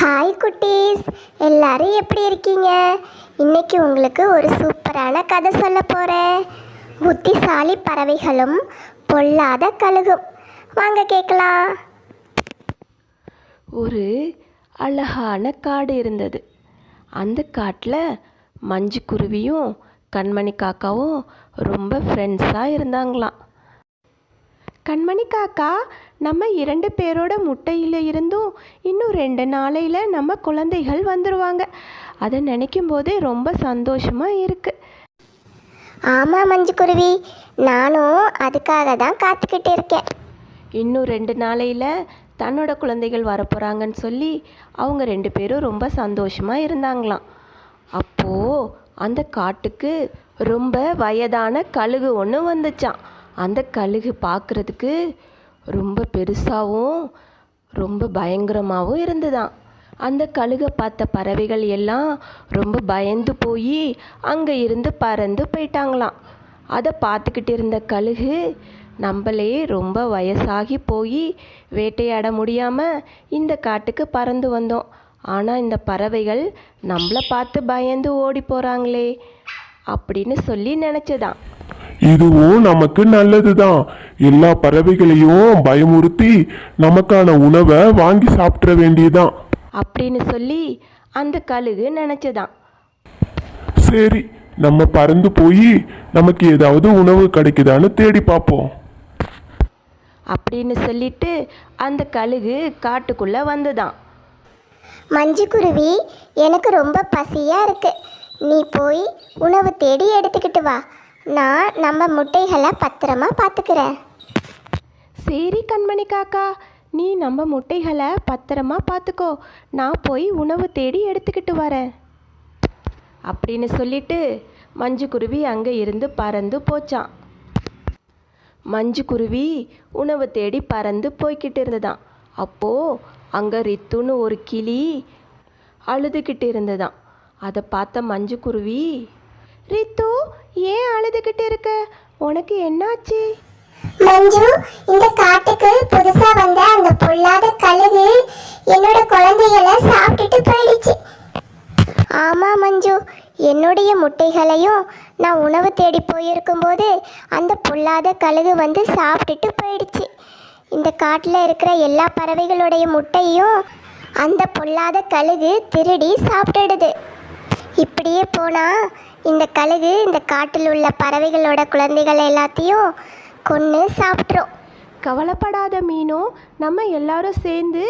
Hi குட்டீஸ். எல்லாரும் எப்படி இருக்கீங்க? இன்னைக்கு உங்களுக்கு ஒரு சூப்பரான கதை சொல்ல போகிறேன் புத்திசாலி பறவைகளும் பொல்லாத கழுகும். வாங்க கேட்கலாம் ஒரு அழகான காடு இருந்தது. அந்த காட்டில் மஞ்சு குருவியும் கண்மணி காக்காவும் ரொம்ப ஃப்ரெண்ட்ஸாக இருந்தாங்களாம். கண்மணி காக்கா நம்ம இரண்டு பேரோட முட்டையில் இருந்தும் இன்னும் ரெண்டு நாளையில் நம்ம குழந்தைகள் வந்துடுவாங்க அதை நினைக்கும் போதே ரொம்ப சந்தோஷமாக இருக்குது ஆமாம் மஞ்சு குருவி நானும் அதுக்காக தான் காத்துக்கிட்டு இருக்கேன். இன்னும் ரெண்டு நாளையில் தன்னோட குழந்தைகள் வரப்போகிறாங்கன்னு சொல்லி அவங்க ரெண்டு பேரும் ரொம்ப சந்தோஷமாக இருந்தாங்களாம். அப்போது அந்த காட்டுக்கு ரொம்ப வயதான கழுகு ஒன்று வந்துச்சான் அந்த கழுகு பார்க்குறதுக்கு ரொம்ப பெருசாகவும் ரொம்ப பயங்கரமாகவும் இருந்துதான் அந்த கழுகை பார்த்த பறவைகள் எல்லாம் ரொம்ப பயந்து போய் அங்கே இருந்து பறந்து போயிட்டாங்களாம். அதை பார்த்துக்கிட்டு இருந்த கழுகு நம்மளே ரொம்ப வயசாகி போய் வேட்டையாட முடியாமல் இந்த காட்டுக்கு பறந்து வந்தோம். ஆனால் இந்த பறவைகள் நம்மளை பார்த்து பயந்து ஓடி போகிறாங்களே அப்படின்னு சொல்லி நினச்சதான் இதுவும் நமக்கு நல்லதுதான். எல்லா பறவைகளையும் பயமுறுத்தி நமக்கான உணவை வாங்கி சாப்பிட வேண்டியதுதான். அப்படின்னு சொல்லி அந்த கழுகு நினச்சதான். சரி நம்ம பறந்து போய் நமக்கு ஏதாவது உணவு கிடைக்குதான்னு தேடி பார்ப்போம். அப்படின்னு சொல்லிட்டு அந்த கழுகு காட்டுக்குள்ளே வந்துதான். மஞ்சு குருவி எனக்கு ரொம்ப பசியாக இருக்கு. நீ போய் உணவு தேடி எடுத்துக்கிட்டு வா. நான் நம்ம முட்டைகளை பத்திரமா பார்த்துக்கிறேன். சரி கண்மணி காக்கா நீ நம்ம முட்டைகளை பத்திரமா பார்த்துக்கோ. நான் போய் உணவு தேடி எடுத்துக்கிட்டு வரேன். அப்படின்னு சொல்லிட்டு மஞ்சு குருவி அங்கே இருந்து பறந்து போச்சான் மஞ்சு குருவி உணவு தேடி பறந்து போய்கிட்டு இருந்ததான் அப்போது அங்கே ரித்துன்னு ஒரு கிளி அழுதுகிட்டு இருந்ததான் அதை பார்த்த மஞ்சு குருவி ரித்து ஏன் அழுதுகிட்டு இருக்க? உனக்கு என்னாச்சு? மஞ்சு இந்த காட்டுக்கு புதுசா வந்த அந்த பொல்லாத கழுகு என்னோட குழந்தைகளை சாப்பிட்டுட்டு போயிடுச்சு. ஆமா மஞ்சு. என்னுடைய முட்டைகளையும் நான் உணவு தேடி போயிருக்கும்போது அந்த பொல்லாத கழுகு வந்து சாப்பிட்டுட்டு போயிடுச்சு. இந்த காட்டில் இருக்கிற எல்லா பறவைகளுடைய முட்டையும் அந்த பொல்லாத கழுகு திருடி சாப்பிட்டுடுது. இப்படியே போனா இந்த கழுகு இந்த காட்டில் உள்ள பறவைகளோட குழந்தைகள் எல்லாத்தையும் கொன்று சாப்பிட்ரும் கவலைப்படாத மீனோ நம்ம எல்லாரும் சேர்ந்து